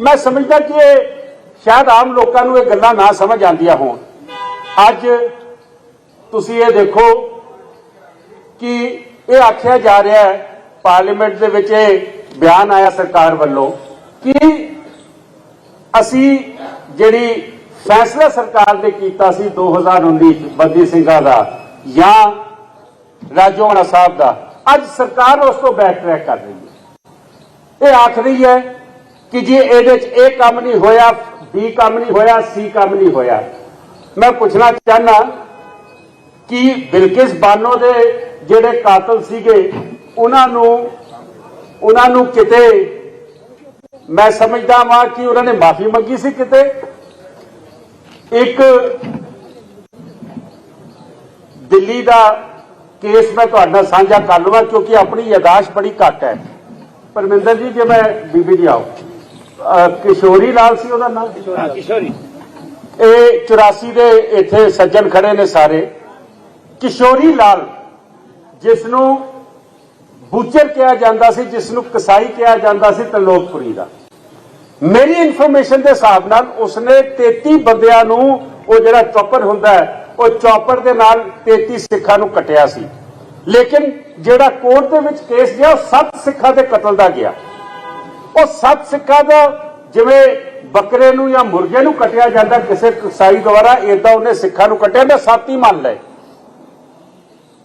ਮੈਂ ਸਮਝਦਾ ਕਿ ਇਹ ਸ਼ਾਇਦ ਆਮ ਲੋਕਾਂ ਨੂੰ ਇਹ ਗੱਲਾਂ ਨਾ ਸਮਝ ਆਉਂਦੀਆਂ ਹੋਣ। ਅੱਜ ਤੁਸੀਂ ਇਹ ਦੇਖੋ ਕਿ ਇਹ ਆਖਿਆ ਜਾ ਰਿਹਾ ਹੈ, ਪਾਰਲੀਮੈਂਟ ਦੇ ਵਿੱਚ ਇਹ ਬਿਆਨ ਆਇਆ ਸਰਕਾਰ ਵੱਲੋਂ ਕਿ ਅਸੀਂ ਜਿਹੜੀ ਫੈਸਲਾ ਸਰਕਾਰ ਨੇ ਕੀਤਾ ਸੀ 2019 ਚ ਬੰਦੀ ਸਿੰਘਾਂ ਦਾ ਜਾਂ ਰਾਜੋਆਣਾ ਸਾਹਿਬ ਦਾ, ਅੱਜ ਸਰਕਾਰ ਉਸ ਤੋਂ ਬੈਕ ਟਰੈਕ ਕਰ ਰਹੀ ਹੈ। ਇਹ ਆਖ ਰਹੀ ਹੈ ਕਿ ਜੀ ਇਹਦੇ ਚ ਇਹ ਕੰਮ ਨਹੀਂ ਹੋਇਆ ਬੀ ਕੰਮ ਨਹੀਂ ਹੋਇਆ ਸੀ ਕੰਮ ਨਹੀਂ ਹੋਇਆ। ਮੈਂ ਪੁੱਛਣਾ ਚਾਹਨਾ ਕਿ ਬਿਲਕਿਸ ਬਾਨੋ ਦੇ ਜਿਹੜੇ ਕਾਤਲ ਸੀਗੇ, ਉਹਨਾਂ ਨੂੰ ਉਹਨਾਂ ਨੂੰ ਕਿਤੇ, ਮੈਂ ਸਮਝਦਾ ਵਾਂ ਕਿ ਉਹਨਾਂ ਨੇ ਮਾਫੀ ਮੰਗੀ ਸੀ ਕਿਤੇ। ਇੱਕ ਦਿੱਲੀ ਦਾ ਕੇਸ ਮੈਂ ਤੁਹਾਡੇ ਨਾਲ ਸਾਂਝਾ ਕਰ ਲਵਾਂ, ਕਿਉਂਕਿ ਆਪਣੀ ਯਾਦਾਸ਼ ਬੜੀ ਘੱਟ ਹੈ। ਪਰਮਿੰਦਰ ਜੀ, ਜੇ ਮੈਂ ਬੀਬੀ ਜੀ ਆਓ ਕਿਸ਼ੋਰੀ ਲਾਲ ਸੀ ਉਹਦਾ ਨਾਮ? ਕਿਸ਼ੋਰੀ। ਇਹ 84 ਦੇ ਇੱਥੇ ਸੱਜਣ ਖੜੇ ਨੇ ਸਾਰੇ। ਕਿਸ਼ੋਰੀ ਲਾਲ ਜਿਸ ਨੂੰ ਬੂਚਰ ਕਿਹਾ ਜਾਂਦਾ ਸੀ ਜਿਸ ਨੂੰ ਕਸਾਈ ਕਿਹਾ ਜਾਂਦਾ ਸੀ ਤਲੋਕਪੁਰੀ ਦਾ। ਮੇਰੀ ਇਨਫੋਰਮੇਸ਼ਨ ਦੇ ਹਿਸਾਬ ਨਾਲ ਉਸਨੇ 33 ਬੰਦਿਆਂ ਨੂੰ ਉਹ ਜਿਹੜਾ ਚੌਪਰ ਹੁੰਦਾ ਹੈ ਉਹ ਚੌਪਰ ਦੇ ਨਾਲ 33 ਸਿੱਖਾਂ ਨੂੰ ਕਟਿਆ ਸੀ। ਲੇਕਿਨ ਜਿਹੜਾ ਕੋਰਟ ਦੇ ਵਿੱਚ ਕੇਸ ਗਿਆ ਉਹ 7 ਸਿੱਖਾਂ ਦੇ ਕਤਲ ਦਾ ਗਿਆ। ਉਹ ਸੱਤ ਸਿੱਖਾਂ ਦਾ ਜਿਵੇਂ ਬੱਕਰੇ ਨੂੰ ਜਾਂ ਮੁਰਗੇ ਨੂੰ ਕਟਿਆ ਜਾਂਦਾ ਕਿਸੇ ਕਸਾਈ ਦੁਆਰਾ, ਏਦਾਂ ਉਹਨੇ ਸਿੱਖਾਂ ਨੂੰ ਕਟਿਆ, ਮੈਂ ਸੱਤ ਹੀ ਮੰਨ ਲਏ।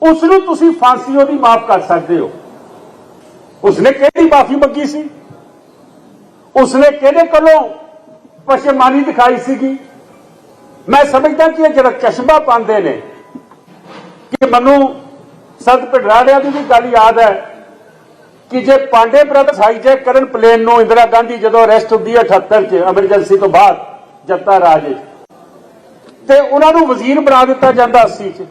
ਉਸ ਨੂੰ ਤੁਸੀਂ ਫਾਂਸੀ ਉਹਦੀ ਮਾਫ ਕਰ ਸਕਦੇ ਹੋ। ਉਸਨੇ ਕਿਹੜੀ ਮਾਫੀ ਮੰਗੀ ਸੀ? ਉਸਨੇ ਕਿਹਦੇ ਕੋਲੋਂ ਪਸ਼ਮਾਨੀ ਦਿਖਾਈ ਸੀਗੀ? ਮੈਂ ਸਮਝਦਾ ਕਿ ਇਹ ਜਿਹੜਾ ਚਸ਼ਮਾ ਪਾਉਂਦੇ ਨੇ, ਕਿ ਮੈਨੂੰ ਸੰਤ ਪਿੰਡਰਾੜਿਆਂ ਦੀ ਵੀ ਗੱਲ ਯਾਦ ਹੈ ਕਿ ਜੇ ਪਾਂਡੇ ਬ੍ਰਦਰਸ ਹਾਈਜੈਕ ਕਰਨ ਪਲੇਨ ਨੂੰ ਇੰਦਰਾ ਗਾਂਧੀ ਜਦੋਂ ਅਰੈਸਟ ਹੁੰਦੀ ਹੈ 78 ਚ, ਐਮਰਜੈਂਸੀ ਤੋਂ ਬਾਅਦ ਜੱਤਾ ਰਾਜ ਤੇ ਉਹਨਾਂ ਨੂੰ ਵਜ਼ੀਰ ਬਣਾ ਦਿੱਤਾ ਜਾਂਦਾ 80 ਚ।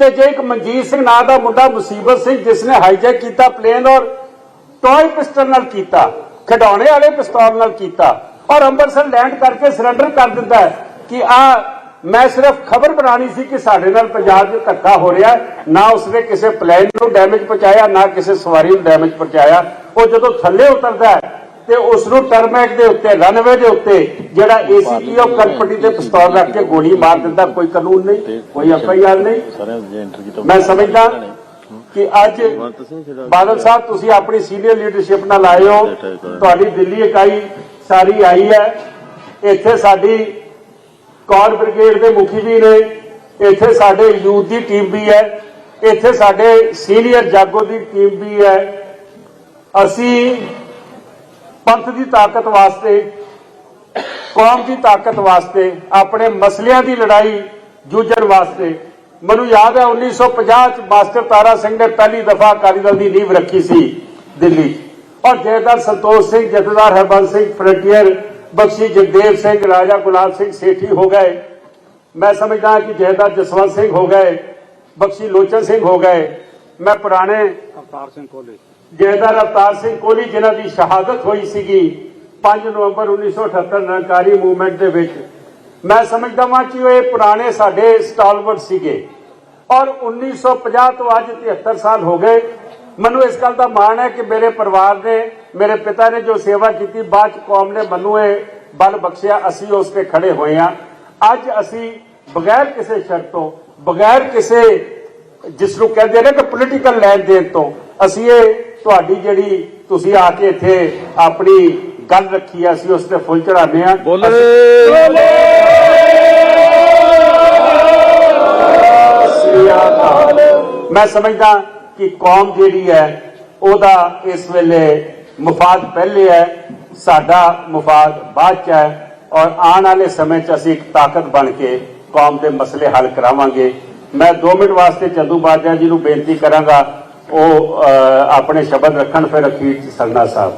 ਤੇ ਜੇ ਇੱਕ ਮਨਜੀਤ ਸਿੰਘ ਨਾਂ ਦਾ ਮੁੰਡਾ ਮੁਸੀਬਤ ਸਿੰਘ, ਜਿਸ ਨੇ ਹਾਈਜੈਕ ਕੀਤਾ ਪਲੇਨ ਔਰ ਟੌਏ ਪਿਸਟਲ ਨਾਲ ਕੀਤਾ, ਖਿਡੌਣੇ ਵਾਲੇ ਪਿਸਤੌਲ ਨਾਲ ਕੀਤਾ, ਔਰ ਅੰਮ੍ਰਿਤਸਰ ਲੈਂਡ ਕਰਕੇ ਸਰੈਂਡਰ ਕਰ ਦਿੰਦਾ ਹੈ ਕਿ ਆ ਮੈਂ ਸਿਰਫ ਖਬਰ ਬਣਾਣੀ ਸੀ ਕਿ ਸਾਡੇ ਨਾਲ ਪੰਜਾਬ 'ਚ ਧੱਕਾ ਹੋ ਰਿਹਾ। ਨਾ ਉਸਨੇ ਕਿਸੇ ਪਲੇਨ ਨੂੰ ਡੈਮੇਜ ਪਹੁੰਚਾਇਆ ਨਾ ਕਿਸੇ ਸਵਾਰੀ ਨੂੰ ਡੈਮੇਜ ਪਹੁੰਚਾਇਆ। ਉਹ ਜਦੋਂ ਥੱਲੇ ਉਤਰਦਾ ਹੈ ਤੇ ਉਸ ਨੂੰ ਟਰਮੈਕ ਦੇ ਉੱਤੇ ਰਨਵੇ ਦੇ ਉੱਤੇ ਜਿਹੜਾ ਏਸੀਪੀ ਆਫ ਕੰਪਨੀ ਤੇ ਪਿਸਤੌਲ ਰੱਖ ਕੇ ਗੋਲੀ ਮਾਰ ਦਿੰਦਾ ਕੋਈ ਕਾਨੂੰਨ ਨਹੀਂ ਕੋਈ ਐਫਆਈਆਰ ਨਹੀਂ। ਦੇ ਮੈਂ ਸਮਝਦਾ ਕਿ ਅੱਜ ਬਾਦਲ ਸਾਹਿਬ ਤੁਸੀਂ ਆਪਣੀ ਸੀਨੀਅਰ ਲੀਡਰਸ਼ਿਪ ਨਾਲ ਆਏ ਹੋ। ਤੁਹਾਡੀ ਦਿੱਲੀ ਇਕਾਈ ਸਾਰੀ ਆਈ ਹੈ। ਇੱਥੇ ਸਾਡੀ ਕੌਰ ਬ੍ਰਿਗੇਡ ਦੇ ਮੁਖੀ ਵੀ ਨੇ, ਇੱਥੇ ਸਾਡੇ ਯੂਥ ਦੀ ਟੀਮ ਵੀ ਹੈ, ਇੱਥੇ ਸਾਡੇ ਸੀਨੀਅਰ ਜਾਗੋ ਦੀ ਟੀਮ ਵੀ ਹੈ। ਅਸੀਂ ਪੰਥ ਦੀ ਤਾਕਤ ਵਾਸਤੇ, ਕੌਮ ਦੀ ਤਾਕਤ ਵਾਸਤੇ, ਆਪਣੇ ਮਸਲਿਆਂ ਦੀ ਲੜਾਈ ਜੂਝਣ ਵਾਸਤੇ, ਮੈਨੂੰ ਯਾਦ ਹੈ 1950 ਚ ਮਾਸਟਰ ਤਾਰਾ ਸਿੰਘ ਨੇ ਪਹਿਲੀ ਦਫਾ ਅਕਾਲੀ ਦਲ ਦੀ ਨੀਂਹ ਰੱਖੀ ਸੀ ਦਿੱਲੀ। ਔਰ ਜੈਦਾਰ ਸੰਤੋਖ ਸਿੰਘ, ਜਥੇਦਾਰ ਹਰਬੰਸ ਸਿੰਘ, ਫਰੰਟੀਅਰ ਬਖਸ਼ੀ ਜਗਦੇਵ ਸਿੰਘ ਰਾਜਾ ਗੁਲਾਬ ਸਿੰਘ ਸੇਠੀ ਹੋ ਗਏ। ਮੈਂ ਸਮਝਦਾ ਕਿ ਜੈਦਾਰ ਜਸਵੰਤ ਸਿੰਘ ਹੋ ਗਏ ਬਖਸ਼ੀ ਲੋਚਨ ਸਿੰਘ ਹੋ ਗਏ। ਮੈਂ ਪੁਰਾਣੇ ਅਵਤਾਰ ਸਿੰਘ ਕੋਲੇ। ਜੈਦਾਰ ਅਵਤਾਰ ਸਿੰਘ ਕੋਹਲੀ ਜਿਨ੍ਹਾਂ ਦੀ ਸ਼ਹਾਦਤ ਹੋਈ ਸੀਗੀ 5 ਨਵੰਬਰ 1978 ਨਿਰੰਕਾਰੀ ਮੂਵਮੈਂਟ ਦੇ ਵਿੱਚ। ਮੈਂ ਸਮਝਦਾ ਹਾਂ ਕਿ ਉਹ ਇਹ ਪੁਰਾਣੇ ਸਾਡੇ ਸਟਾਲਵਰਡ ਸੀਗੇ। ਔਰ 1950 ਤੋਂ ਅੱਜ 73 ਸਾਲ ਹੋ ਗਏ। ਮੈਨੂੰ ਇਸ ਗੱਲ ਦਾ ਮਾਣ ਹੈ ਕਿ ਮੇਰੇ ਪਰਿਵਾਰ ਨੇ ਮੇਰੇ ਪਿਤਾ ਨੇ ਜੋ ਸੇਵਾ ਕੀਤੀ ਬਾਅਦ ਚ ਕੌਮ ਨੇ ਮੈਨੂੰ ਇਹ ਬਲ ਬਖਸ਼ਿਆ ਅਸੀਂ ਉਸ ਤੇ ਖੜੇ ਹੋਏ ਹਾਂ। ਅੱਜ ਅਸੀਂ ਬਗੈਰ ਕਿਸੇ ਸ਼ਰਤ ਤੋਂ ਬਗੈਰ ਕਿਸੇ ਜਿਸ ਨੂੰ ਕਹਿੰਦੇ ਨੇ ਕਿ ਪੋਲੀਟੀਕਲ ਲੈਣ ਦੇਣ ਤੋਂ ਅਸੀਂ ਇਹ ਤੁਹਾਡੀ ਜਿਹੜੀ ਤੁਸੀਂ ਆ ਕੇ ਇੱਥੇ ਆਪਣੀ ਗੱਲ ਰੱਖੀ ਆ ਅਸੀਂ ਉਸ ਤੇ ਫੁੱਲ ਚੜਾਉਂਦੇ ਆ ਮੈਂ ਸਮਝਦਾ ਕਿ ਕੌਮ ਜਿਹੜੀ ਹੈ, ਉਹਦਾ ਇਸ ਵੇਲੇ ਮਫਾਦ ਪਹਿਲੇ ਹੈ, ਸਾਡਾ ਮਫਾਦ ਬਾਅਦ ਚ ਹੈ ਔਰ ਆਉਣ ਵਾਲੇ ਸਮੇਂ ਚ ਅਸੀਂ ਇੱਕ ਤਾਕਤ ਬਣ ਕੇ ਕੌਮ ਦੇ ਮਸਲੇ ਹੱਲ ਕਰਾਵਾਂਗੇ। ਮੈਂ 2 ਮਿੰਟ ਵਾਸਤੇ ਚੰਦੂ ਬਾਜਾ ਜੀ ਨੂੰ ਬੇਨਤੀ ਕਰਾਂਗਾ, ਉਹ ਆਪਣੇ ਸ਼ਬਦ ਰੱਖਣ, ਫਿਰ ਅਖੀਰ ਚ ਸਰਨਾ ਸਾਹਿਬ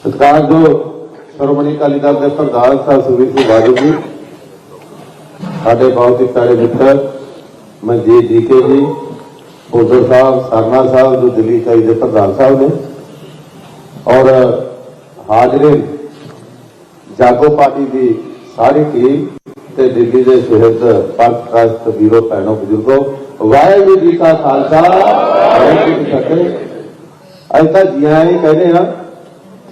ਸਤਿਕਾਰਯੋਗ ਸ਼੍ਰੋਮਣੀ ਅਕਾਲੀ ਦਲ ਦੇ ਪ੍ਰਧਾਨ ਸਾਹਿਬ ਸੁਖਬੀਰ ਸਿੰਘ ਬਾਦਲ ਜੀ, ਸਾਡੇ ਬਹੁਤ ਹੀ ਪਿਆਰੇ ਮਿੱਤਰ ਮਨਜੀਤ ਜੀ ਕੇ ਜੀ ਉਦੋਂ ਸਾਹਿਬ, ਸਰਨਾ ਸਾਹਿਬ ਜੋ ਦਿੱਲੀ ਇਕਾਈ ਦੇ ਪ੍ਰਧਾਨ ਸਾਹਿਬ ਨੇ। ਔਰ ਹਾਜ਼ਰੀਨ ਜਾਗੋ ਪਾਰਟੀ ਦੀ ਸਾਰੀ ਟੀਮ ਤੇ ਦਿੱਲੀ ਦੇ ਸ਼ਹੀਦ ਪੰਥ ਟਰਸਟ ਵੀਰੋ, ਭੈਣੋ, ਬਜ਼ੁਰਗੋ, ਵਾਹਿਗੁਰੂ ਜੀ ਕਾ ਖਾਲਸਾ, ਵਾਹਿਗੁਰੂ ਜੀ ਕੀ ਫਤਿਹ। ਅੱਜ ਤਾਂ ਜੀਆਂ ਹੀ ਕਹਿੰਦੇ ਆ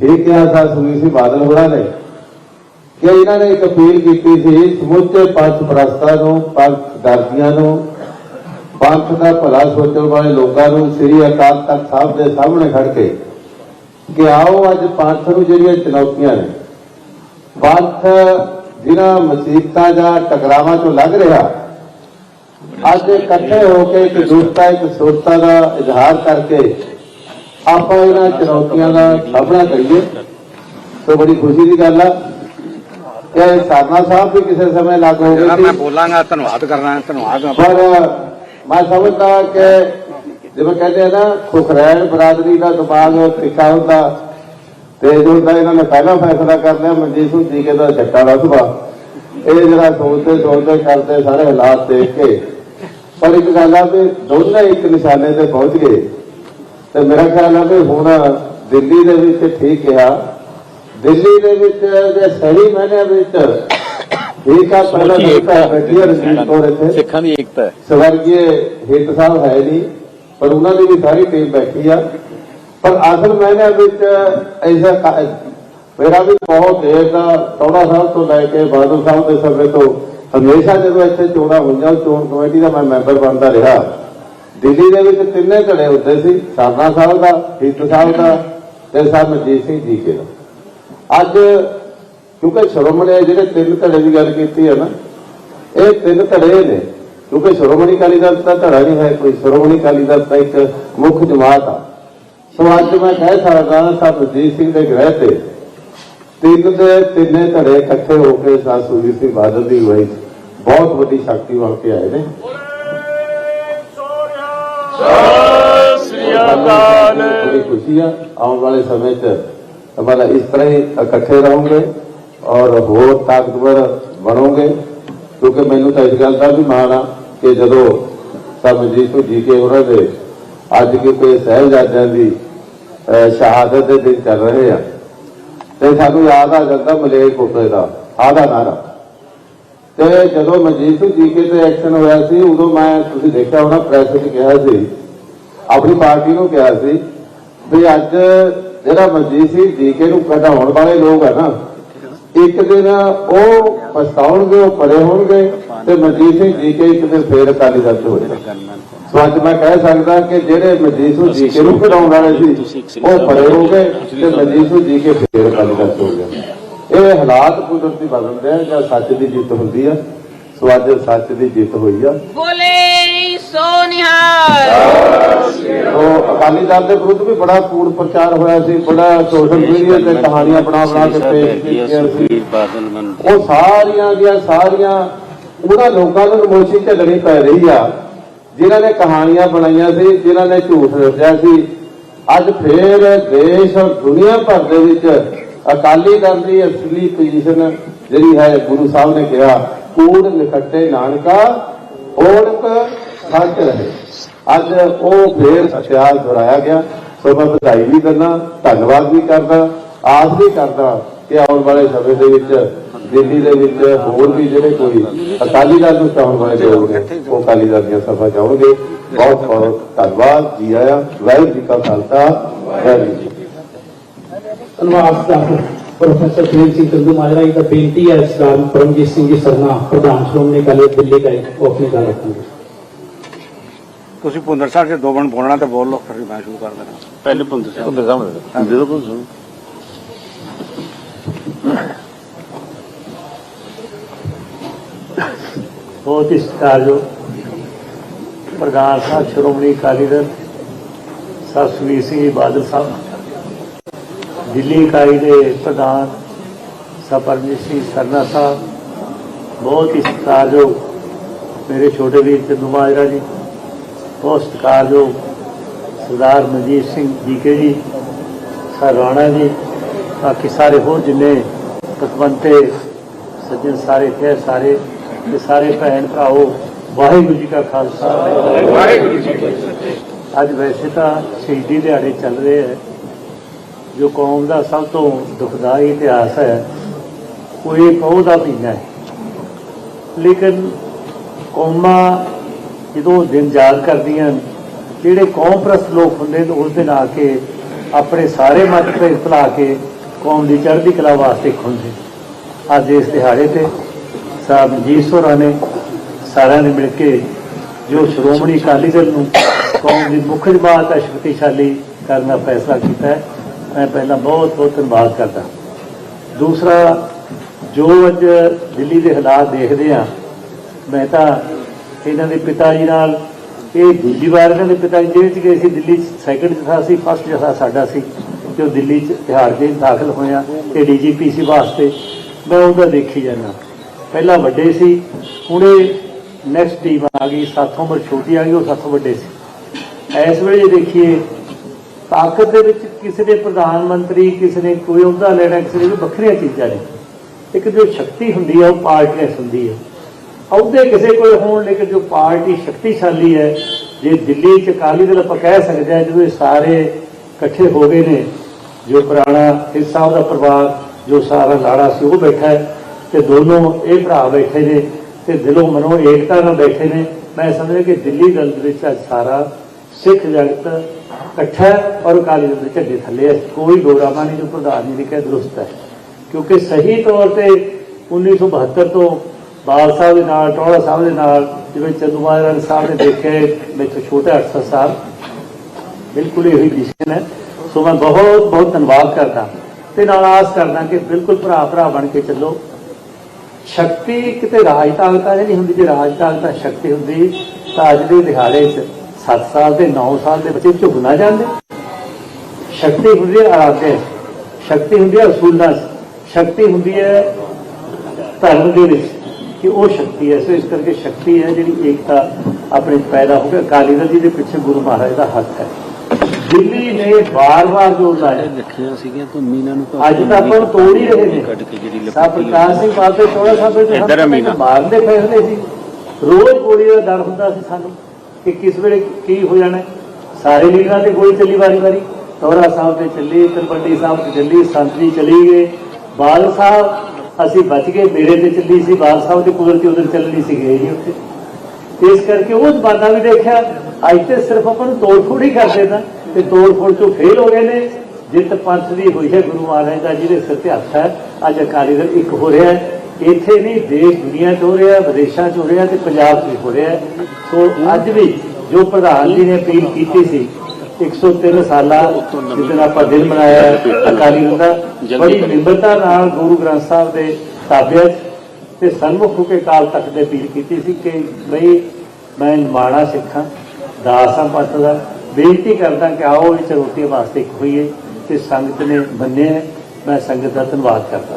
ਠੀਕ ਕਿਹਾ ਸਾ ਸੁਣੀ ਸੀ? ਬਾਦਲ ਹੋਰਾਂ ਨੇ ਕਿ ਇਹਨਾਂ ਨੇ ਇੱਕ ਅਪੀਲ ਕੀਤੀ ਸੀ, ਸਮੁੱਚੇ ਪੰਥ ਪ੍ਰਸਤਾਂ ਨੂੰ, ਪੰਥ ਦਰਦੀਆਂ ਨੂੰ, ਪੰਥ ਦਾ ਭਲਾ ਸੋਚਣ ਵਾਲੇ ਲੋਕਾਂ ਨੂੰ ਸ੍ਰੀ ਅਕਾਲ ਤਖਤ ਸਾਹਿਬ ਦੇ ਸਾਹਮਣੇ ਖੜ ਕੇ ਕਿ ਆਓ ਅੱਜ ਪੰਥ ਨੂੰ ਜਿਹੜੀਆਂ ਚੁਣੌਤੀਆਂ ਨੇ, ਪੰਥ ਜਿਨ੍ਹਾਂ ਮੁਸੀਬਤਾਂ ਜਾਂ ਟਕਰਾਵਾਂ ਤੋਂ ਲੱਗ ਰਿਹਾ, ਅੱਜ ਇਕੱਠੇ ਹੋ ਕੇ ਇੱਕ ਦੁਸਤਾ ਇੱਕ ਸੁਰਤਾ ਦਾ ਇਜ਼ਹਾਰ ਕਰਕੇ ਆਪਾਂ ਇਹਨਾਂ ਚੁਣੌਤੀਆਂ ਦਾ ਸਾਹਮਣਾ ਕਰੀਏ। ਸੋ ਬੜੀ ਖੁਸ਼ੀ ਦੀ ਗੱਲ ਆ। ਕਿ ਸਰਨਾ ਸਾਹਿਬ ਵੀ ਕਿਸੇ ਸਮੇਂ ਲੱਗ ਹੋ ਗਏ ਮੈਂ ਬੋਲਾਂਗਾ ਧੰਨਵਾਦ ਕਰਨਾ ਧੰਨਵਾਦ। ਪਰ ਮੈਂ ਸਮਝਦਾ ਕਿ ਜਿਵੇਂ ਕਹਿੰਦੇ ਆ ਨਾ ਖੁਖਰੈਣ ਬਰਾਦਰੀ ਦਾ ਦਿਮਾਗ ਤਿੱਖਾ ਹੁੰਦਾ। ਤੇਜ਼ ਹੁੰਦਾ ਇਹਨਾਂ ਨੇ ਪਹਿਲਾਂ ਫੈਸਲਾ ਕਰ ਲਿਆ ਮਨਜੀਤ ਸਿੰਘ ਜੀ ਕੇ ਦਾ ਛੱਟਾ ਸੁਭਾਅ ਇਹ ਜਿਹੜਾ ਸੋਚਦੇ ਸੋਚਦੇ ਕਰਦੇ ਸਾਰੇ ਹਾਲਾਤ ਦੇਖ ਕੇ। ਪਰ ਇੱਕ ਗੱਲ ਆ ਵੀ ਦੋਨੇ ਇੱਕ ਨਿਸ਼ਾਨੇ ਤੇ ਪਹੁੰਚ ਗਏ। ਤੇ ਮੇਰਾ ਖਿਆਲ ਆ ਵੀ ਹੁਣ ਦਿੱਲੀ ਦੇ ਵਿੱਚ ਠੀਕ ਕਿਹਾ ਦਿੱਲੀ ਦੇ ਵਿੱਚ ਜੇ ਸਹੀ ਮਾਇਨਿਆਂ ਵਿੱਚ ਠੀਕ ਆ ਪਹਿਲਾਂ ਤਾਂ ਬੈਠੀ ਰਜੀਤ ਕੌਰ ਇੱਥੇ। ਸਿੱਖਾਂ ਦੀ ਏਕਤਾ ਹੈ। ਸਵਰਗੀ ਹਿੱਤ ਸਾਹਿਬ ਹੈ ਨਹੀਂ ਪਰ ਉਹਨਾਂ ਦੀ ਵੀ ਸਾਰੀ ਟੀਮ ਬੈਠੀ ਆ। ਪਰ ਅਸਲ ਮਾਇਨੇ ਵਿੱਚ ਐਸਾ ਮੇਰਾ ਵੀ ਬਹੁਤ ਦੇਰ ਦਾ ਟੌੜਾ ਸਾਹਿਬ ਤੋਂ ਲੈ ਕੇ ਬਾਦਲ ਸਾਹਿਬ ਦੇ ਸਮੇਂ ਤੋਂ ਹਮੇਸ਼ਾ ਜਦੋਂ ਇੱਥੇ ਚੋਣਾਂ ਹੋਈਆਂ ਚੋਣ ਕਮੇਟੀ ਦਾ ਮੈਂ ਮੈਂਬਰ ਬਣਦਾ ਰਿਹਾ। ਦਿੱਲੀ ਦੇ ਵਿੱਚ ਤਿੰਨੇ ਧੜੇ ਹੁੰਦੇ ਸੀ ਸਰਨਾ ਸਾਹਿਬ ਦਾ ਹਿੱਤ ਸਾਹਿਬ ਦਾ ਤੇ ਸਰ ਮਨਜੀਤ ਸਿੰਘ ਜੀ ਕੇ ਦਾ। ਅੱਜ ਕਿਉਂਕਿ ਸ਼੍ਰੋਮਣੀ ਜਿਹੜੇ ਤਿੰਨ ਧੜੇ ਦੀ ਗੱਲ ਕੀਤੀ ਹੈ ਨਾ, ਇਹ ਤਿੰਨ ਧੜੇ ਨੇ, ਕਿਉਂਕਿ ਸ਼੍ਰੋਮਣੀ ਅਕਾਲੀ ਦਲ ਦਾ ਧੜਾ ਨਹੀਂ ਹੈ, ਕੋਈ ਸ਼੍ਰੋਮਣੀ ਅਕਾਲੀ ਦਲ ਤਾਂ ਇੱਕ ਮੁੱਖ ਜਮਾਤ ਆ। ਸੋ ਅੱਜ ਮੈਂ ਕਹਿ ਸਕਦਾ ਸਭ ਮਨਜੀਤ ਸਿੰਘ ਦੇ ਗ੍ਰਹਿ ਤੇ ਤਿੰਨ ਦੇ ਤਿੰਨੇ ਧੜੇ ਇਕੱਠੇ ਹੋ ਕੇ ਸਾਸੂਰੀ ਸਿੰਘ ਬਾਦਲ ਦੀ ਹੋਈ, ਬਹੁਤ ਵੱਡੀ ਸ਼ਕਤੀ ਬਣ ਕੇ ਆਏ ਨੇ। ਬੜੀ ਖੁਸ਼ੀ ਆ ਆਉਣ ਵਾਲੇ ਸਮੇਂ 'ਚ ਮਤਲਬ ਇਸ ਤਰ੍ਹਾਂ ਹੀ ਇਕੱਠੇ ਰਹੋਗੇ ਔਰ ਹੋਰ ਤਾਕਤਵਰ ਬਣੋਗੇ, ਕਿਉਂਕਿ ਮੈਨੂੰ ਤਾਂ ਇਸ ਗੱਲ ਦਾ ਵੀ ਮਾਣ ਆ ਕਿ ਜਦੋਂ ਸਮਝੀਤ ਜੀ ਕੇ ਉਹਨਾਂ ਦੇ ਅੱਜ ਕਿਤੇ ਸਹਿਬਜ਼ਾਦਿਆਂ ਦੀ ਸ਼ਹਾਦਤ ਦੇ ਦਿਨ ਚੱਲ ਰਹੇ ਆ। ਤੇ ਸਾਨੂੰ ਯਾਦ ਆ ਜਾਂਦਾ ਮਲੇਰ ਕੋਟੇ ਦਾ ਆਦਾ ਨਾਰਾ। ਤੇ ਜਦੋਂ ਮਨਜੀਤ ਸਿੰਘ ਜੀ ਕੇ ਤੇ ਐਕਸ਼ਨ ਹੋਇਆ ਸੀ, ਉਦੋਂ ਮੈਂ, ਤੁਸੀਂ ਦੇਖਿਆ ਹੋਣਾ ਪ੍ਰੈਸ ਵਿੱਚ ਕਿਹਾ ਸੀ, ਆਪਣੀ ਪਾਰਟੀ ਨੂੰ ਕਿਹਾ ਸੀ ਵੀ ਅੱਜ ਜਿਹੜਾ ਮਨਜੀਤ ਸਿੰਘ ਜੀਕੇ ਨੂੰ ਕਢਾਉਣ ਵਾਲੇ ਲੋਕ ਆ ਨਾ, ਇੱਕ ਦਿਨ ਉਹ ਪਛਤਾਉਣਗੇ, ਉਹ ਪਰੇ ਹੋਣਗੇ ਤੇ ਮਨਜੀਤ ਸਿੰਘ ਜੀਕੇ ਇੱਕ ਦਿਨ ਫੇਰ ਅਕਾਲੀ ਦਲ ਚ ਹੋ ਜਾਣਗੇ ਸੋ ਅੱਜ ਮੈਂ ਕਹਿ ਸਕਦਾ ਕਿ ਜਿਹੜੇ ਮਨਜੀਤ ਸਿੰਘ ਜੀਕੇ ਨੂੰ ਕਢਾਉਣ ਵਾਲੇ ਸੀ, ਉਹ ਪਰੇ ਹੋ ਗਏ ਤੇ ਮਨਜੀਤ ਸਿੰਘ ਜੀਕੇ ਫੇਰ ਅਕਾਲੀ ਦਲ ਚ ਹੋ ਗਏ ਇਹ ਹਾਲਾਤ ਕੁਦਰਤੀ ਬਦਲਦੇ ਆ ਜਾਂ ਸੱਚ ਦੀ ਜਿੱਤ ਹੁੰਦੀ ਆ। ਸੋ ਅੱਜ ਸੱਚ ਦੀ ਜਿੱਤ ਹੋਈ ਆ। ਬੋਲੇ ਸੋ ਨਿਹਾਲ। ਉਹ ਅਕਾਲੀ ਦਲ ਦੇ ਵਿਰੁੱਧ ਵੀ ਬੜਾ ਕੂੜ ਪ੍ਰਚਾਰ ਹੋਇਆ ਸੀ ਬੜਾ ਸੋਸ਼ਲ ਮੀਡੀਆ ਤੇ ਕਹਾਣੀਆਂ ਬਣਾ ਬਣਾ ਕੇ ਪੇਸ਼ ਕੀਤੀਆਂ ਸੀ। ਉਹ ਸਾਰੀਆਂ ਦੀਆਂ ਸਾਰੀਆਂ ਉਹਨਾਂ ਲੋਕਾਂ ਨੂੰ ਨਮੋਸ਼ੀ ਝੱਲਣੀ ਪੈ ਰਹੀ ਆ ਜਿਨ੍ਹਾਂ ਨੇ ਕਹਾਣੀਆਂ ਬਣਾਈਆਂ ਸੀ ਜਿਨ੍ਹਾਂ ਨੇ ਝੂਠ ਦੱਸਿਆ ਸੀ। ਅੱਜ ਫੇਰ ਦੇਸ਼ ਔਰ ਦੁਨੀਆ ਭਰ ਦੇ ਵਿੱਚ ਅਕਾਲੀ ਦਲ ਦੀ ਅਸਲੀ ਪੋਜੀਸ਼ਨ ਜਿਹੜੀ ਹੈ, ਗੁਰੂ ਸਾਹਿਬ ਨੇ ਕਿਹਾ, ਕੂੜ ਨਿਕੱਟੇ ਨਾਨਕਾ ਓੜਕ ਸੱਚ ਰਹੇ। ਅੱਜ ਉਹ ਫੇਰ ਇਤਿਹਾਸ ਦੁਹਰਾਇਆ ਗਿਆ। ਸੋ ਮੈਂ ਵਧਾਈ ਵੀ ਦਿੰਦਾ, ਧੰਨਵਾਦ ਵੀ ਕਰਦਾ, ਆਸ ਵੀ ਕਰਦਾ ਕਿ ਆਉਣ ਵਾਲੇ ਸਮੇਂ ਦੇ ਵਿੱਚ, ਦਿੱਲੀ ਦੇ ਵਿੱਚ ਹੋਰ ਵੀ ਜਿਹੜੇ ਕੋਈ ਅਕਾਲੀ ਦਲ ਨੂੰ ਚਾਹਣ ਵਾਲੇ ਲੋਕ ਨੇ ਉਹ ਅਕਾਲੀ ਦਲ ਦੀਆਂ ਸਭਾ ਚਾਹਣਗੇ ਬਹੁਤ ਬਹੁਤ ਧੰਨਵਾਦ। ਜੀ ਆਇਆਂ। ਵਾਹਿਗੁਰੂ ਜੀ ਕਾ ਖਾਲਸਾ। ਵਾਹਿਗੁਰੂ ਜੀ ਧੰਨਵਾਦ ਡਾਕਟਰ ਪ੍ਰੋਫੈਸਰ ਪ੍ਰੇਮ ਸਿੰਘ ਚੰਦੂ ਮਾਜਰਾ ਜੀ ਦਾ ਬੇਨਤੀ ਹੈ ਸਰਦਾਰ ਪਰਮਜੀਤ ਸਿੰਘ ਜੀ ਸਰਨਾ ਪ੍ਰਧਾਨ ਸ਼੍ਰੋਮਣੀ ਅਕਾਲੀ ਦਲ ਦਿੱਲੀ ਦਾ ਉਹ ਆਪਣੀ ਗੱਲ ਰੱਖਣਗੇ ਤੁਸੀਂ ਪੁੰਦਰ ਸਾਹਿਬ ਜੇ ਦੋ ਬਣ ਬੋਲਣਾ ਤੇ ਬੋਲ ਲਓ ਫਿਰ ਮੈਂ ਸ਼ੁਰੂ ਕਰ ਦੇਣਾ ਪਹਿਲੇ ਪੁੰਦਰ ਸਾਹਿਬ ਪੁੰਦਰ ਸਾਹਿਬ ਦੇ ਦੋ ਬਹੁਤ ਹੀ? ਸਤਿਕਾਰਯੋਗ ਪ੍ਰਧਾਨ ਸਾਹਿਬ ਸ਼੍ਰੋਮਣੀ ਅਕਾਲੀ ਦਲ ਸਾਹਿਬ ਸੁਖਬੀਰ ਸਿੰਘ ਜੀ ਬਾਦਲ ਸਾਹਿਬ। ਦਿੱਲੀ ਇਕਾਈ ਦੇ ਪ੍ਰਧਾਨ ਪਰਮਜੀਤ ਸਿੰਘ ਸਰਨਾ ਸਾਹਿਬ ਬਹੁਤ ਹੀ ਸਤਿਕਾਰਯੋਗ ਮੇਰੇ ਛੋਟੇ ਵੀਰ ਚੰਦੂ ਮਾਜਰਾ ਜੀ ਬਹੁਤ ਸਤਿਕਾਰਯੋਗ ਸਰਦਾਰ ਮਨਜੀਤ ਸਿੰਘ ਜੀਕੇ ਜੀ ਸਰ ਰਾਣਾ ਜੀ ਬਾਕੀ ਸਾਰੇ ਹੋਰ ਜਿੰਨੇ ਪਤਵੰਤੇ ਸੱਜਣ ਸਾਰੇ ਇੱਥੇ ਸਾਰੇ ਤੇ ਸਾਰੇ ਭੈਣ ਭਰਾਓ ਵਾਹਿਗੁਰੂ ਜੀ ਕਾ ਖਾਲਸਾ। ਵਾਹਿਗੁਰੂ ਜੀ ਕੀ ਫਤਿਹ। ਅੱਜ ਵੈਸੇ ਤਾਂ ਸ਼ਹੀਦੀ ਦਿਹਾੜੇ ਚੱਲ ਰਹੇ ਹੈ। ਜੋ ਕੌਮ ਦਾ ਸਭ ਤੋਂ ਦੁਖਦਾਈ ਇਤਿਹਾਸ ਹੈ, ਉਹ ਇਹ ਪਹੁ ਦਾ ਮਹੀਨਾ ਹੈ। ਲੇਕਿਨ ਕੌਮਾਂ ਜਦੋਂ ਦਿਨ ਯਾਦ ਕਰਦੀਆਂ ਜਿਹੜੇ ਕੌਮ ਪ੍ਰਸਤ ਲੋਕ ਹੁੰਦੇ ਨੇ ਉਸ ਦਿਨ ਆ ਕੇ ਆਪਣੇ ਸਾਰੇ ਮਤਭੇਦ ਭੁਲਾ ਕੇ ਕੌਮ ਦੀ ਚੜ੍ਹਦੀ ਕਲਾ ਵਾਸਤੇ ਖੁੰਦੇ ਅੱਜ ਇਸ ਦਿਹਾੜੇ ਤੇ ਸਾਹਿਬ ਮਨਜੀਤ ਹੋਰਾਂ ਨੇ ਸਾਰਿਆਂ ਨੇ ਮਿਲ ਕੇ ਜੋ ਸ਼੍ਰੋਮਣੀ ਅਕਾਲੀ ਦਲ ਨੂੰ ਕੌਮ ਦੀ ਮੁੱਖ ਜਮਾਤ ਦਾ ਸ਼ਕਤੀਸ਼ਾਲੀ ਕਰਨ ਦਾ ਫੈਸਲਾ ਕੀਤਾ ਹੈ ਮੈਂ ਪਹਿਲਾਂ ਬਹੁਤ ਬਹੁਤ ਧੰਨਵਾਦ ਕਰਦਾ। ਦੂਸਰਾ, ਜੋ ਅੱਜ ਦਿੱਲੀ ਦੇ ਹਾਲਾਤ ਦੇਖਦੇ ਆ ਮੈਂ ਤਾਂ ਇਹਨਾਂ ਦੇ ਪਿਤਾ ਜੀ ਨਾਲ, ਇਹ ਦੂਜੀ ਵਾਰ ਇਹਨਾਂ ਦੇ ਪਿਤਾ ਜੀ ਜੇਲ੍ਹ 'ਚ ਗਏ ਸੀ ਦਿੱਲੀ 'ਚ ਸੈਕੰਡ ਜਥਾ ਸੀ ਫਸਟ ਜਥਾ ਸਾਡਾ ਸੀ ਜੋ ਦਿੱਲੀ 'ਚ ਤਿਹਾੜ ਜੇਲ੍ਹ ਦਾਖਲ ਹੋਇਆ ਇਹ ਡੀਜੀਪੀ ਸੀ ਵਾਸਤੇ। ਮੈਂ ਉਹਦਾ ਦੇਖੀ ਜਾਂਦਾ। ਪਹਿਲਾਂ ਵੱਡੇ ਸੀ, ਹੁਣ ਇਹ ਨੈਕਸਟ ਟੀਮ ਆ ਗਈ, ਸਾਥੋਂ ਉਮਰ ਛੋਟੀ ਆ ਗਈ, ਉਹ ਸਾਥੋਂ ਵੱਡੇ ਸੀ। ਇਸ ਵੇਲੇ ਜੇ ਦੇਖੀਏ ਤਾਕਤ ਦੇ ਵਿੱਚ ਕਿਸੇ ਦੇ ਪ੍ਰਧਾਨ ਮੰਤਰੀ, ਕਿਸੇ ਨੇ ਕੋਈ ਅਹੁਦਾ ਲੈਣਾ, ਕਿਸੇ ਨੇ ਵੀ ਵੱਖਰੀਆਂ ਚੀਜ਼ਾਂ ਨੇ। ਇੱਕ ਜੋ ਸ਼ਕਤੀ ਹੁੰਦੀ ਹੈ ਉਹ ਪਾਰਟੀਐਸ ਹੁੰਦੀ ਹੈ ਅਹੁਦੇ ਕਿਸੇ ਕੋਲ ਹੋਣ, ਲੇਕਿਨ ਜੋ ਪਾਰਟੀ ਸ਼ਕਤੀਸ਼ਾਲੀ ਹੈ, ਜੇ ਦਿੱਲੀ ਚ ਅਕਾਲੀ ਦਲ ਆਪਾਂ ਕਹਿ ਸਕਦੇ ਹਾਂ, ਜਦੋਂ ਇਹ ਸਾਰੇ ਇਕੱਠੇ ਹੋ ਗਏ ਨੇ, ਜੋ ਪੁਰਾਣਾ ਸਾਹਿਬ ਦਾ ਪਰਿਵਾਰ, ਜੋ ਸਾਰਾ ਲਾੜਾ ਸੀ, ਉਹ ਬੈਠਾ ਹੈ, ਤੇ ਦੋਨੋਂ ਇਹ ਭਰਾ ਬੈਠੇ ਨੇ, ਤੇ ਦਿਲੋਂ ਮਨੋਂ ਏਕਤਾ ਨਾਲ ਬੈਠੇ ਨੇ। ਮੈਂ ਸਮਝਦਾ ਕਿ ਦਿੱਲੀ ਦਲ ਦੇ ਵਿੱਚ ਅੱਜ ਸਾਰਾ ਸਿੱਖ ਜਗਤ ਇਕੱਠਾ ਹੈ ਔਰ ਅਕਾਲੀ ਦਲ ਦੇ ਝੰਡੇ ਥੱਲੇ ਹੈ। ਕੋਈ ਗੋਰਾਮਾ ਨਹੀਂ, ਜੋ ਪ੍ਰਧਾਨ ਜੀ ਨੇ ਕਿਹਾ, ਦਰੁਸਤ ਹੈ। ਕਿਉਂਕਿ ਸਹੀ ਤੌਰ ਤੇ 1972 ਤੋਂ ਬਾਲ ਸਾਹਿਬ ਦੇ ਨਾਲ ਟੋਲਾ ਸਾਹਿਬ ਦੇ ਨਾਲ, ਜਿਵੇਂ ਚੰਦੂਮਾਜਰਾ ਸਾਹਿਬ ਨੇ ਦੇਖੇ ਵਿੱਚ ਛੋਟਾ 800 ਸਾਹਿਬ, ਬਿਲਕੁਲ ਇਹੀ ਵਿਸ਼ਨ ਹੈ। ਸੋ ਮੈਂ ਬਹੁਤ ਬਹੁਤ ਧੰਨਵਾਦ ਕਰਦਾ। ਤੇ ਨਾਲ ਆਸ ਕਰਦਾ ਕਿ ਬਿਲਕੁਲ ਭਰਾ ਭਰਾ ਬਣ ਕੇ ਚੱਲੋ। ਸ਼ਕਤੀ ਕਿਤੇ ਰਾਜ ਤਾਕਤਾਂ ਨਹੀਂ ਹੁੰਦੀ। ਜੇ ਰਾਜ ਤਾਕਤਾਂ ਸ਼ਕਤੀ ਹੁੰਦੀ, ਤਾਂ ਅੱਜ ਦੇ ਦਿਹਾੜੇ 'ਚ 7 ਸਾਲ ਤੇ 9 ਸਾਲ ਦੇ ਬੱਚੇ ਝੁਕ ਨਾ ਜਾਂਦੇ। ਸ਼ਕਤੀ ਹੁੰਦੀ ਹੈ ਆਰਾਧਿਆ ਸ਼ਕਤੀ ਹੁੰਦੀ ਹੈ ਅਸੂਲਾਂ ਸ਼ਕਤੀ ਹੁੰਦੀ ਹੈ ਧਰਮ ਦੇ ਵਿੱਚ ਕਿ ਉਹ ਸ਼ਕਤੀ ਹੈ। ਸੋ ਇਸ ਕਰਕੇ ਸ਼ਕਤੀ ਹੈ ਜਿਹੜੀ ਏਕਤਾ ਆਪਣੇ ਪੈਦਾ ਹੋ ਕੇ ਅਕਾਲੀ ਦਲ ਜੀ ਦੇ ਪਿੱਛੇ ਗੁਰੂ ਮਹਾਰਾਜ ਦਾ ਹੱਥ ਹੈ। ਦਿੱਲੀ ਨੇ ਵਾਰ-ਵਾਰ ਜੋਰ ਲਾਇਆ। ਰੱਖੀਆਂ ਸੀਗੀਆਂ ਤਾਂ ਮੀਨਾ ਨੂੰ ਅੱਜ ਤਾਂ ਆਪਾਂ ਨੂੰ ਤੋੜ ਹੀ ਰਹੇ ਨੇ। ਕੱਢ ਕੇ ਜਿਹੜੀ ਸਾਹਿਬ ਪ੍ਰਕਾਸ਼ ਸਿੰਘ ਬਾਬੇ ਚੋੜਾ ਸਾਹਿਬ ਦੇ ਇੱਧਰ ਹੈ ਮੀਨਾ। ਮਾਰਨ ਦੇ ਫੈਸਲੇ ਸੀ। ਰੋਜ਼ ਗੋਲੀ ਦਾ ਡਰ ਹੁੰਦਾ ਸੀ ਸਾਨੂੰ। ਕਿ ਕਿਸ ਵੇਲੇ ਕੀ ਹੋ ਜਾਣਾ ਸਾਰੇ ਲੀਡਰਾਂ ਤੇ ਗੋਲੀ ਚੱਲੀ ਵਾਰੀ ਵਾਰੀ। ਤੋਰਾ ਸਾਹਿਬ ਤੇ ਚੱਲੀ ਤਲਵੰਡੀ ਸਾਹਿਬ ਤੇ ਚੱਲੀ, ਸੰਤਰੀ ਚਲੀ ਗਏ। ਬਾਲ ਸਾਹਿਬ, ਅਸੀਂ ਬਚ ਗਏ ਮੇਰੇ ਤੇ ਚੱਲੀ ਸੀ ਬਾਲ ਸਾਹਿਬ ਤੇ ਕੁਦਰਤੀ ਉਧਰ ਚੱਲਣੀ ਸੀ, ਗਏ ਜੀ ਉੱਥੇ। ਇਸ ਕਰਕੇ ਉਹ ਜ਼ਮਾਨਾ ਵੀ ਦੇਖਿਆ, ਅੱਜ ਤੇ ਸਿਰਫ ਆਪਾਂ ਨੂੰ ਤੋੜ ਫੋੜ ਹੀ ਕਰ ਦੇਣਾ ਤੇ ਤੋੜ ਫੋੜ ਚੋਂ ਫੇਲ ਹੋ ਗਏ ਨੇ। ਜਿੱਤ ਪੰਥ ਦੀ ਹੋਈ ਹੈ ਗੁਰੂ ਮਹਾਰਾਜ ਦਾ, ਜਿਹਦੇ ਸਿਰ ਤੇ ਹੱਥ ਹੈ, ਅੱਜ ਅਕਾਲੀ ਦਲ ਇੱਕ ਹੋ ਰਿਹਾ ਹੈ। ਇੱਥੇ ਨਹੀਂ ਦੇਸ਼ ਦੁਨੀਆ 'ਚ ਹੋ ਰਿਹਾ, ਵਿਦੇਸ਼ਾਂ 'ਚ ਹੋ ਰਿਹਾ ਤੇ ਪੰਜਾਬ 'ਚ ਹੋ ਰਿਹਾ। ਸੋ ਅੱਜ ਵੀ ਜੋ ਪ੍ਰਧਾਨ ਜੀ ਨੇ ਅਪੀਲ ਕੀਤੀ ਸੀ 103 ਸਾਲਾ ਜਿਸ ਆਪਾਂ ਦਿਨ ਮਨਾਇਆ, ਅਕਾਲੀ ਦਾ, ਬੜੀ ਨਿਮਰਤਾ ਨਾਲ ਗੁਰੂ ਗ੍ਰੰਥ ਸਾਹਿਬ ਦੇ ਤਾਬਿਆਂ 'ਚ ਤੇ ਸਨਮੁਖ ਹੋ ਕੇ ਕਾਲ ਤੱਕ ਦੇ ਅਪੀਲ ਕੀਤੀ ਸੀ ਕਿ ਬਈ ਮੈਂ ਨਿਮਾਣਾ ਸਿੱਖਾਂ ਦਾਸਾਂ ਪੰਥ ਦਾ। ਬੇਨਤੀ ਕਰਦਾ ਕਿ ਆਓ, ਇਸ ਰੋਟੀ ਵਾਸਤੇ ਇੱਕ ਹੋਈਏ ਤੇ ਸੰਗਤ ਨੇ ਮੰਨਿਆ ਮੈਂ ਸੰਗਤ ਦਾ ਧੰਨਵਾਦ ਕਰਦਾ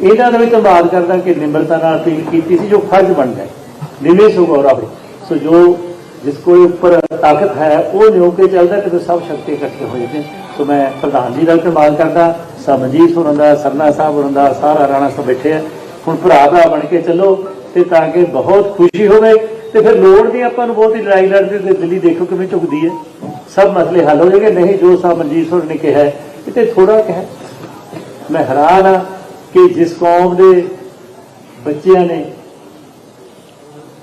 ਇਹਨਾਂ ਦਾ ਵੀ ਧੰਨਵਾਦ ਕਰਦਾ ਕਿ ਨਿਮਰਤਾ ਨਾਲ ਅਪੀਲ ਕੀਤੀ ਸੀ, ਜੋ ਫਰਜ਼ ਬਣਦਾ ਹੈ ਨਿਵੇਂ ਸੋ ਗੌਰਵ ਸੋ ਜੋ ਜਿਸ ਕੋਲ ਉੱਪਰ ਤਾਕਤ ਹੈ, ਉਹ ਨਿਉ ਕੇ ਚੱਲਦਾ ਕਿ ਸਭ ਸ਼ਕਤੀ ਇਕੱਠੇ ਹੋ ਜਾਂਦੇ ਸੋ ਮੈਂ ਪ੍ਰਧਾਨ ਜੀ ਦਾ ਧੰਨਵਾਦ ਕਰਦਾ। ਸਮਜੀਤ ਹੋਰਾਂ ਦਾ, ਸਰਨਾ ਸਾਹਿਬ ਹੋਰਾਂ ਦਾ, ਸਾਰਾ ਰਾਣਾ ਸਭ ਬੈਠੇ ਆ। ਹੁਣ ਭਰਾ ਭਰਾ ਬਣ ਕੇ ਚੱਲੋ ਤੇ ਤਾਂ ਕਿ ਬਹੁਤ ਖੁਸ਼ੀ ਹੋਵੇ। ਤੇ ਫਿਰ ਲੋੜ ਨਹੀਂ ਆਪਾਂ ਨੂੰ ਬਹੁਤੀ ਲੜਾਈ ਲੜਦੇ ਤੇ ਦਿੱਲੀ ਦੇਖੋ ਕਿਵੇਂ ਝੁਕਦੀ ਹੈ। ਸਭ ਮਸਲੇ ਹੱਲ ਹੋ ਜਾਣਗੇ। ਨਹੀਂ, ਜੋ ਸਾਹਿਬ ਮਨਜੀਤ ਹੋਰਾਂ ਨੇ ਕਿਹਾ ਇਹ ਤੇ ਥੋੜਾ ਕਿਹਾ ਮੈਂ ਹੈਰਾਨ ਆ ਕਿ ਜਿਸ ਕੌਮ ਦੇ ਬੱਚਿਆਂ ਨੇ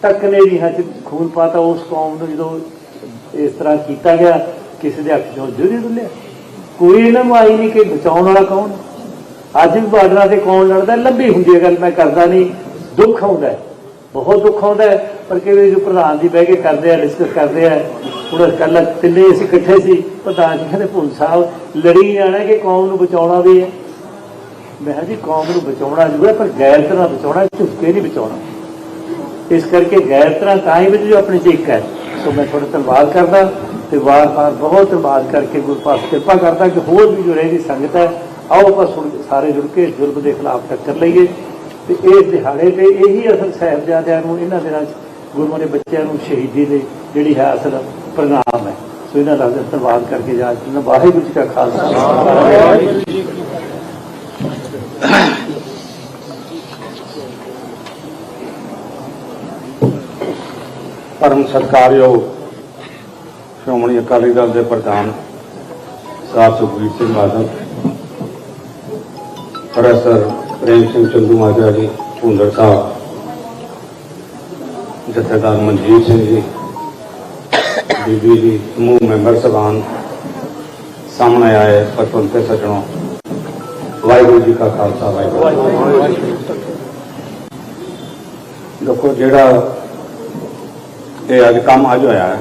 ਟੱਕਨੇ ਦੀ ਹੱਥ ਖੂਨ ਪਾਤਾ, ਉਸ ਕੌਮ ਨੂੰ ਜਦੋਂ ਇਸ ਤਰ੍ਹਾਂ ਕੀਤਾ ਗਿਆ, ਕਿਸੇ ਦੇ ਹੱਥ ਚੋਂ ਜੁਰੀ ਦੁੱਲਿਆ ਕੋਈ ਇਹਨਾਂ ਨੂੰ ਆਈ ਨਹੀਂ ਕਿ ਬਚਾਉਣ ਵਾਲਾ ਕੌਣ? ਅੱਜ ਵੀ ਬਾਰਡਰਾਂ ਤੇ ਕੌਣ ਲੜਦਾ? ਲੰਬੀ ਹੁੰਦੀ ਹੈ ਗੱਲ, ਮੈਂ ਕਰਦਾ ਨਹੀਂ। ਦੁੱਖ ਆਉਂਦਾ ਬਹੁਤ ਦੁੱਖ ਆਉਂਦਾ ਹੈ, ਪਰ ਕਿਵੇਂ ਜੋ ਪ੍ਰਧਾਨ ਜੀ ਬਹਿ ਕੇ ਕਰਦੇ ਆ ਡਿਸਕਸ ਕਰਦੇ ਆ ਹੁਣ ਕੱਲ ਤਿੰਨੇ ਅਸੀਂ ਇਕੱਠੇ ਸੀ, ਪ੍ਰਧਾਨ ਜੀ ਕਹਿੰਦੇ, ਭੁੱਲ ਸਾਹਿਬ, ਲੜੀ ਜਾਣਾ ਕਿ ਕੌਮ ਨੂੰ ਬਚਾਉਣਾ ਵੀ ਹੈ। ਮੈਂ ਕਿਹਾ ਜੀ, ਕੌਮ ਨੂੰ ਬਚਾਉਣਾ ਜ਼ਰੂਰ ਹੈ, ਪਰ ਗੈਰ ਤਰ੍ਹਾਂ ਬਚਾਉਣਾ ਝੁੱਕੇ ਨਹੀਂ ਬਚਾਉਣਾ। ਇਸ ਕਰਕੇ ਗੈਰ ਤਰ੍ਹਾਂ ਤਾਂ ਹੀ ਵਿੱਚ ਜੋ ਆਪਣੇ ਚ ਇੱਕ ਹੈ। ਸੋ ਮੈਂ ਤੁਹਾਡਾ ਧੰਨਵਾਦ ਕਰਦਾ ਤੇ ਵਾਰ-ਵਾਰ ਬਹੁਤ ਧੰਨਵਾਦ ਕਰਕੇ ਗੁਰੂ ਪਾਸ ਕਿਰਪਾ ਕਰਦਾ ਕਿ ਹੋਰ ਵੀ ਜੋ ਰਹੇਗੀ ਸੰਗਤ ਹੈ, ਆਓ ਆਪਾਂ ਸਾਰੇ ਜੁੜ ਕੇ ਜ਼ੁਲਮ ਦੇ ਖਿਲਾਫ ਟੱਕਰ ਲਈਏ। ਤੇ ਇਸ ਦਿਹਾੜੇ ਤੇ ਇਹੀ ਅਸਲ ਸਾਹਿਬਜ਼ਾਦਿਆਂ ਨੂੰ, ਇਹਨਾਂ ਦਿਨਾਂ 'ਚ ਗੁਰੂਆਂ ਦੇ ਬੱਚਿਆਂ ਨੂੰ, ਸ਼ਹੀਦੀ ਦੇ ਜਿਹੜੀ ਹੈ ਅਸਲ ਪ੍ਰਣਾਮ ਹੈ। ਸੋ ਇਹਨਾਂ ਦਾ ਧੰਨਵਾਦ ਕਰਕੇ ਜਾ ਵਾਹਿਗੁਰੂ ਜੀ ਕਾ ਖਾਲਸਾ। ਵਾਹਿਗੁਰੂ ਜੀ ਕੀ ਪਰਮ ਸਤਿਕਾਰਯੋਗ ਸ਼੍ਰੋਮਣੀ ਅਕਾਲੀ ਦਲ ਦੇ ਪ੍ਰਧਾਨ ਸਾਹਿਬ ਸੁਖਬੀਰ ਸਿੰਘ ਬਾਦਲ, ਪ੍ਰੋਫੈਸਰ ਪ੍ਰੇਮ ਸਿੰਘ ਚੰਦੂ ਮਾਜਰਾ ਜੀ, ਭੁੰਦਰ ਸਾਹਿਬ, ਜਥੇਦਾਰ ਮਨਜੀਤ ਸਿੰਘ ਜੀ, ਬੀਬੀ ਜੀ, ਸਮੂਹ ਮੈਂਬਰ ਸਭਾਨ ਸਾਹਮਣੇ ਆਏ ਪਤਵੰਤ ਤੇ ਸੱਜਣੋ। ਵਾਹਿਗੁਰੂ ਜੀ ਕਾ ਖਾਲਸਾ, ਵਾਹਿਗੁਰੂ ਜੀ ਕੀ ਦੇਖੋ ਜਿਹੜਾ ਇਹ ਅੱਜ ਕੰਮ ਅੱਜ ਹੋਇਆ ਹੈ,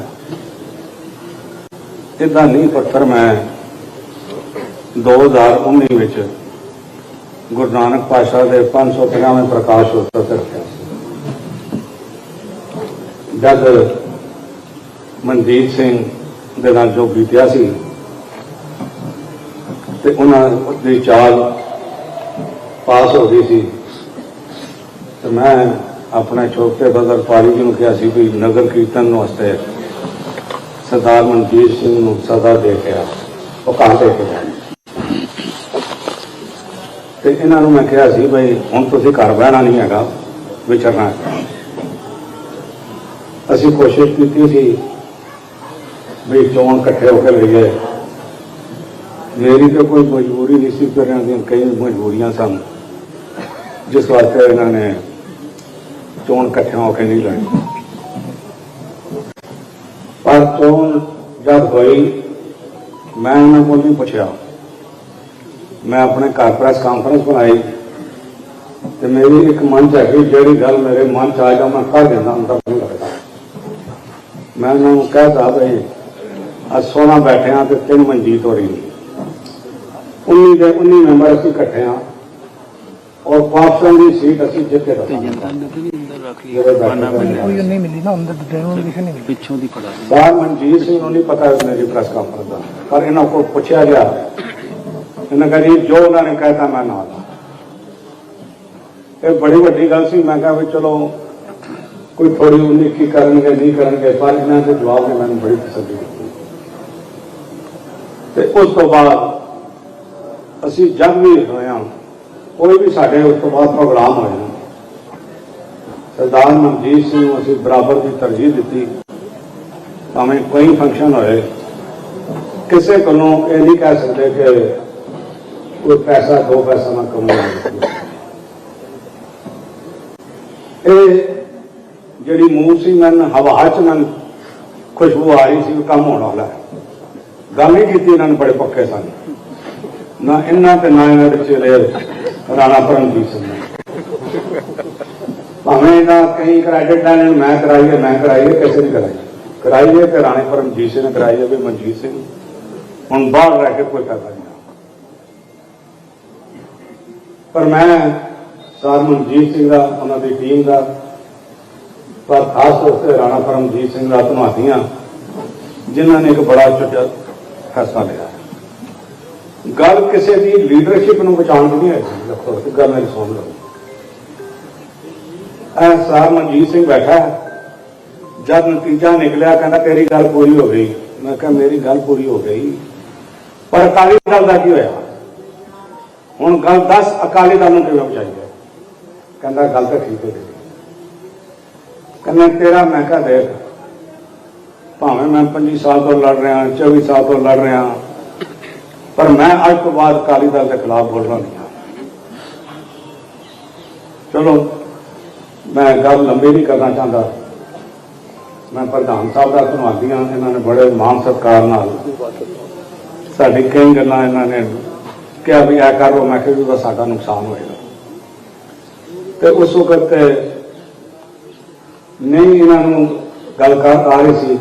ਇਹਦਾ ਨਹੀਂ ਪੱਤਰ ਮੈਂ 2019 ਵਿੱਚ ਗੁਰੂ ਨਾਨਕ ਪਾਤਸ਼ਾਹ ਦੇ 550ਵੇਂ ਪ੍ਰਕਾਸ਼ ਉਤਸਵ ਤੇ ਰੱਖਿਆ ਸੀ। ਜਦ ਮਨਦੀਪ ਸਿੰਘ ਦੇ ਨਾਲ ਜੋ ਬੀਤਿਆ ਸੀ ਤੇ ਉਹਨਾਂ ਦੀ ਚਾਲ ਪਾਸ ਹੋ ਗਈ ਸੀ। ਤੇ ਮੈਂ ਆਪਣੇ ਛੋਟੇ ਬਦਰ ਪਾਰੀ ਜੀ ਨੂੰ ਕਿਹਾ ਸੀ ਵੀ ਨਗਰ ਕੀਰਤਨ ਵਾਸਤੇ ਸਰਦਾਰ ਮਨਜੀਤ ਸਿੰਘ ਨੂੰ ਸਦਾ ਦੇ ਕੇ ਆ ਉਹ ਕਾਂ ਦੇ ਕੇ ਤੇ ਇਹਨਾਂ ਨੂੰ ਮੈਂ ਕਿਹਾ ਸੀ ਬਈ ਹੁਣ ਤੁਸੀਂ ਘਰ ਬਹਿਣਾ ਨਹੀਂ ਹੈਗਾ, ਵਿਚਰਨਾ ਅਸੀਂ ਕੋਸ਼ਿਸ਼ ਕੀਤੀ ਸੀ ਵੀ ਚੋਣ ਇਕੱਠੇ ਹੋ ਕੇ ਲਈਏ। ਮੇਰੀ ਤਾਂ ਕੋਈ ਮਜਬੂਰੀ ਨਹੀਂ ਸੀ ਪਰ ਇਹਨਾਂ ਦੀਆਂ ਕਈ ਮਜਬੂਰੀਆਂ ਸਨ, ਜਿਸ ਵਾਸਤੇ ਇਹਨਾਂ ਨੇ ਚੋਣ ਇਕੱਠੇ ਹੋ ਕੇ ਨਹੀਂ ਲੜੀ। ਪਰ ਚੋਣ ਜਦ ਹੋਈ, ਮੈਂ ਇਹਨਾਂ ਕੋਲ ਨਹੀਂ ਪੁੱਛਿਆ। ਮੈਂ ਆਪਣੇ ਘਰ ਪ੍ਰੈਸ ਕਾਨਫਰੰਸ ਬਣਾਈ ਤੇ ਮੇਰੀ ਇੱਕ ਮਨ ਚ ਹੈਗੀ, ਜਿਹੜੀ ਗੱਲ ਮੇਰੇ ਮਨ ਚ ਆ ਜਾ ਮੈਂ ਕਰ ਦਿੰਦਾ, ਅੰਦਰ ਨਹੀਂ ਲੱਗਦਾ। ਮੈਂ ਉਹਨਾਂ ਨੂੰ ਕਹਿਤਾ ਬਈ ਅੱਜ ਸੋਨਾ ਬੈਠੇ ਤੇ ਤਿੰਨ ਮਨਜੀਤ ਹੋ ਰਹੀ 19 ਦੇ 19 ਮੈਂਬਰ ਅਸੀਂ ਇਕੱਠੇ ਆ ਔਰ ਪਾਕਿਸਤਾਨ ਦੀ ਸੀਟ ਅਸੀਂ ਜਿੱਤ ਕੇ ਨੇ। ਨਹੀਂ ਮਿਲੀ ਨਾ ਅੰਦਰ ਡੈਮੋਨਿਕੇਸ਼ਨ ਨਹੀਂ। ਪਿੱਛੋਂ ਦੀ ਪੜਾ ਬਾਹਰ ਮਨਜੀਤ ਸਿੰਘ ਨੂੰ ਨਹੀਂ ਪਤਾ ਮੇਰੀ ਪ੍ਰੈਸ ਕਾਨਫਰੰਸ ਦਾ। ਪਰ ਇਹਨਾਂ ਕੋਲ ਪੁੱਛਿਆ ਗਿਆ। ਇਹਨਾਂ ਕਹਿੰਦੇ ਜੀ ਜੋ ਉਹਨਾਂ ਨੇ ਕਹਿਤਾ ਮੈਂ ਨਾਲ ਆ। ਇਹ ਬੜੀ ਵੱਡੀ ਗੱਲ ਸੀ। ਮੈਂ ਕਿਹਾ ਵੀ ਚਲੋ ਕੋਈ ਥੋੜੀ ਉਨੀ ਕੀ ਕਰਨਗੇ ਨਹੀਂ ਕਰਨਗੇ ਪਰ ਇਹਨਾਂ ਦੇ ਜਵਾਬ ਨੇ ਮੈਨੂੰ ਬੜੀ ਤਸੱਲੀ ਦਿੱਤੀ। ਤੇ ਉਸ ਤੋਂ ਬਾਅਦ ਅਸੀਂ ਜਦ ਵੀ ਹੋਇਆ ਕੋਈ ਵੀ ਸਾਡੇ ਉਸ ਤੋਂ ਬਾਅਦ ਪ੍ਰੋਗਰਾਮ ਹੋਇਆ ਸਰਦਾਰ ਮਨਜੀਤ ਸਿੰਘ ਨੂੰ ਅਸੀਂ ਬਰਾਬਰ ਦੀ ਤਰਜੀਹ ਦਿੱਤੀ। ਭਾਵੇਂ ਕੋਈ ਫੰਕਸ਼ਨ ਹੋਏ, ਕਿਸੇ ਕੋਲੋਂ ਇਹ ਨਹੀਂ ਕਹਿ ਸਕਦੇ ਕਿ ਕੋਈ ਪੈਸਾ, ਦੋ ਪੈਸਾ ਨਾ ਕਮਾਉਣਾ ਇਹ ਜਿਹੜੀ ਮੂੰਹ ਸੀ ਮਨ ਹਵਾ ਚ ਮਨ ਖੁਸ਼ਬੂ ਆ ਰਹੀ ਸੀ ਵੀ ਕੰਮ ਹੋਣ ਵਾਲਾ ਗੱਲ ਨਹੀਂ ਕੀਤੀ ਇਹਨਾਂ ਨੇ ਬੜੇ ਪੱਕੇ ਸਨ ਨਾ ਇਹਨਾਂ ਤੇ ਨਾ ਇਹਨਾਂ ਦੇ ਚੇਲੇ ਰਾਣਾ ਪਰਮਜੀਤ ਸਿੰਘ। ਨੇ ਭਾਵੇਂ ਨਾ ਕਈ ਕ੍ਰੈਡਿਟ ਲੈਣ ਮੈਂ ਕਰਾਈ ਹੈ, ਮੈਂ ਕਰਾਈ ਹੈ, ਕਿਸੇ ਨੇ ਕਰਾਈ ਕਰਾਈ ਹੈ ਤੇ ਰਾਣੇ ਪਰਮਜੀਤ ਸਿੰਘ ਨੇ ਕਰਾਈ ਹੈ, ਵੀ ਮਨਜੀਤ ਸਿੰਘ ਹੁਣ ਬਾਹਰ ਰਹਿ ਕੇ ਕੋਈ ਕਰਦਾ ਨਹੀਂ। ਪਰ ਮੈਂ ਸਰ ਮਨਜੀਤ ਸਿੰਘ ਦਾ, ਉਹਨਾਂ ਦੀ ਟੀਮ ਦਾ, ਪਰ ਖਾਸ ਤੌਰ ਤੇ ਰਾਣਾ ਪਰਮਜੀਤ ਸਿੰਘ ਦਾ ਧੰਨਵਾਦੀਆਂ ਜਿਨ੍ਹਾਂ ਨੇ ਇੱਕ ਬੜਾ ਚੁੱਕਿਆ ਫੈਸਲਾ ਲਿਆ। ਗੱਲ ਕਿਸੇ ਦੀ ਲੀਡਰਸ਼ਿਪ ਨੂੰ ਬਚਾਉਣ ਦੀ ਨਹੀਂ ਹੈ ਦੇਖੋ ਇਹ ਗੱਲ ਮੇਰੀ ਸੁਣ ਲਓ। ਇਹ ਸਰ ਮਨਜੀਤ ਸਿੰਘ ਬੈਠਾ ਜਦ ਨਤੀਜਾ ਨਿਕਲਿਆ, ਕਹਿੰਦਾ ਤੇਰੀ ਗੱਲ ਪੂਰੀ ਹੋ ਗਈ। ਮੈਂ ਕਿਹਾ, ਮੇਰੀ ਗੱਲ ਪੂਰੀ ਹੋ ਗਈ। ਪਰ ਅਕਾਲੀ ਦਲ ਦਾ ਕੀ ਹੋਇਆ? ਹੁਣ ਗੱਲ ਦੱਸ, ਅਕਾਲੀ ਦਲ ਨੂੰ ਕਿਵੇਂ ਬਚਾਈਏ ਕਹਿੰਦਾ, ਗੱਲ ਤਾਂ ਠੀਕ ਹੋ ਗਈ। ਕਹਿੰਦਾ, ਤੇਰਾ ਮੈਂ ਕਿਹਾ, ਦੇਖ, ਭਾਵੇਂ ਮੈਂ 25 ਸਾਲ ਤੋਂ ਲੜ ਰਿਹਾ 24 ਸਾਲ ਤੋਂ ਲੜ ਰਿਹਾ ਪਰ ਮੈਂ ਅੱਜ ਤੋਂ ਬਾਅਦ ਅਕਾਲੀ ਦਲ ਦੇ ਖਿਲਾਫ ਬੋਲਣਾ ਨਹੀਂ ਹਾਂ ਚਲੋ, ਮੈਂ ਗੱਲ ਲੰਬੀ ਨਹੀਂ ਕਰਨਾ ਚਾਹੁੰਦਾ। ਮੈਂ ਪ੍ਰਧਾਨ ਸਾਹਿਬ ਦਾ ਧੰਨਵਾਦੀ ਹਾਂ, ਇਹਨਾਂ ਨੇ ਬੜੇ ਮਾਣ ਸਤਿਕਾਰ ਨਾਲ ਸਾਡੀ ਕਈ ਗੱਲਾਂ ਇਹਨਾਂ ਨੇ ਕਿਹਾ ਵੀ ਆ ਕਰ ਲਓ ਮੈਂ ਕਿਹਾ ਉਹਦਾ ਸਾਡਾ ਨੁਕਸਾਨ ਹੋਏਗਾ। ਤੇ ਉਸ ਵਕਤ ਨਹੀਂ ਇਹਨਾਂ ਨੂੰ ਗੱਲ ਕਰ ਆ ਰਹੀ ਸੀ,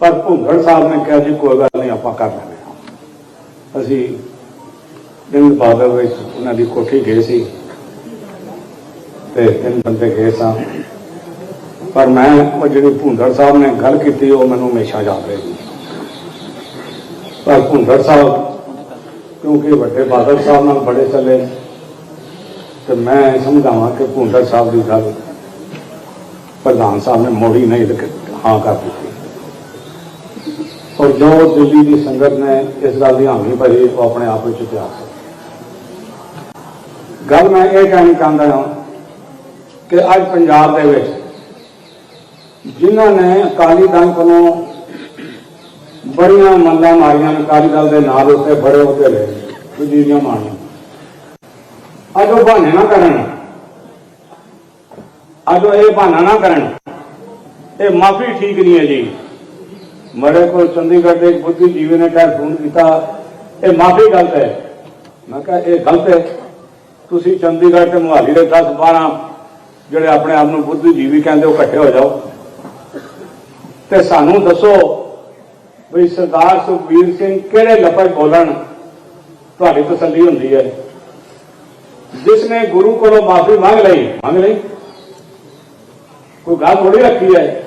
ਪਰ ਭੁੰਗੜ ਸਾਹਿਬ ਨੇ ਕਿਹਾ ਜੀ, ਕੋਈ ਗੱਲ ਨਹੀਂ, ਆਪਾਂ ਕਰ ਲੈਂਦੇ ਅਸੀਂ ਦਿਨ ਬਾਦਲ ਵਿੱਚ ਉਹਨਾਂ ਦੀ ਕੋਠੀ ਗਏ ਸੀ ਤੇ ਤਿੰਨ ਬੰਦੇ ਗਏ ਸਾਂ। ਪਰ ਮੈਂ ਉਹ ਜਿਹੜੀ ਭੁੰਦੜ ਸਾਹਿਬ ਨੇ ਗੱਲ ਕੀਤੀ, ਉਹ ਮੈਨੂੰ ਹਮੇਸ਼ਾ ਯਾਦ ਰਹੇਗੀ। ਪਰ ਭੁੰਦੜ ਸਾਹਿਬ, ਕਿਉਂਕਿ ਵੱਡੇ ਬਾਦਲ ਸਾਹਿਬ ਨਾਲ ਬੜੇ ਚੱਲੇ, ਤੇ ਮੈਂ ਸਮਝਾਵਾਂ ਕਿ ਭੁੰਦੜ ਸਾਹਿਬ ਦੀ ਗੱਲ ਪ੍ਰਧਾਨ ਸਾਹਿਬ ਨੇ ਮੋੜੀ ਨਹੀਂ ਹਾਂ ਕਰ ਦਿੱਤੀ। ਔਰ ਜੋ ਦਿੱਲੀ ਦੀ ਸੰਗਤ ਨੇ ਇਸ ਗੱਲ ਦੀ ਹਾਮੀ ਭਰੀ, ਉਹ ਆਪਣੇ ਆਪ ਵਿੱਚ ਇਤਿਹਾਸ ਹੈ ਗੱਲ ਮੈਂ ਇਹ ਕਹਿਣੀ ਚਾਹੁੰਦਾ ਹਾਂ ਕਿ ਅੱਜ ਪੰਜਾਬ ਦੇ ਵਿੱਚ ਜਿਨ੍ਹਾਂ ਨੇ ਅਕਾਲੀ ਦਲ ਕੋਲੋਂ ਬੜੀਆਂ ਮੰਗਾਂ ਮਾਰੀਆਂ ਅਕਾਲੀ ਦਲ ਦੇ ਨਾਲ ਉੱਤੇ ਬੜੇ ਉੱਤੇ ਰਹੇ ਵਜ਼ੀਰੀਆਂ ਮਾਰੀਆਂ ਅੱਜ ਉਹ ਬਹਾਨੇ ਨਾ ਕਰਨ। ਅੱਜ ਉਹ ਇਹ ਬਹਾਨਾ ਨਾ ਕਰਨ। ਇਹ ਮਾਫੀ ਠੀਕ ਨਹੀਂ ਹੈ ਜੀ। ਮੜੇ ਕੋਲ ਚੰਡੀਗੜ੍ਹ ਦੇ ਇੱਕ ਬੁੱਧੀਜੀਵੀ ਨੇ ਕਹਿ ਫੋਨ ਕੀਤਾ, ਇਹ ਮਾਫੀ ਗਲਤ ਹੈ। ਮੈਂ ਕਿਹਾ, ਇਹ ਗਲਤ ਹੈ। ਤੁਸੀਂ ਚੰਡੀਗੜ੍ਹ ਤੇ ਮੁਹਾਲੀ ਦੇ 10 12 ਜਿਹੜੇ ਆਪਣੇ ਆਪ ਨੂੰ ਬੁੱਧੀਜੀਵੀ ਕਹਿੰਦੇ, ਉਹ ਇਕੱਠੇ ਹੋ ਜਾਓ। ਤੇ ਸਾਨੂੰ ਦੱਸੋ ਵੀ ਸਰਦਾਰ ਸੁਖਬੀਰ ਸਿੰਘ ਕਿਹੜੇ ਲਫ਼ਜ਼ ਬੋਲਣ? ਤੁਹਾਡੀ ਤਸੱਲੀ ਹੁੰਦੀ ਹੈ। ਜਿਸ ਨੇ ਗੁਰੂ ਕੋਲੋਂ ਮਾਫੀ ਮੰਗ ਲਈ ਮੰਗ ਲਈ? ਕੋਈ ਗੱਲ ਥੋੜੀ ਰੱਖੀ ਹੈ।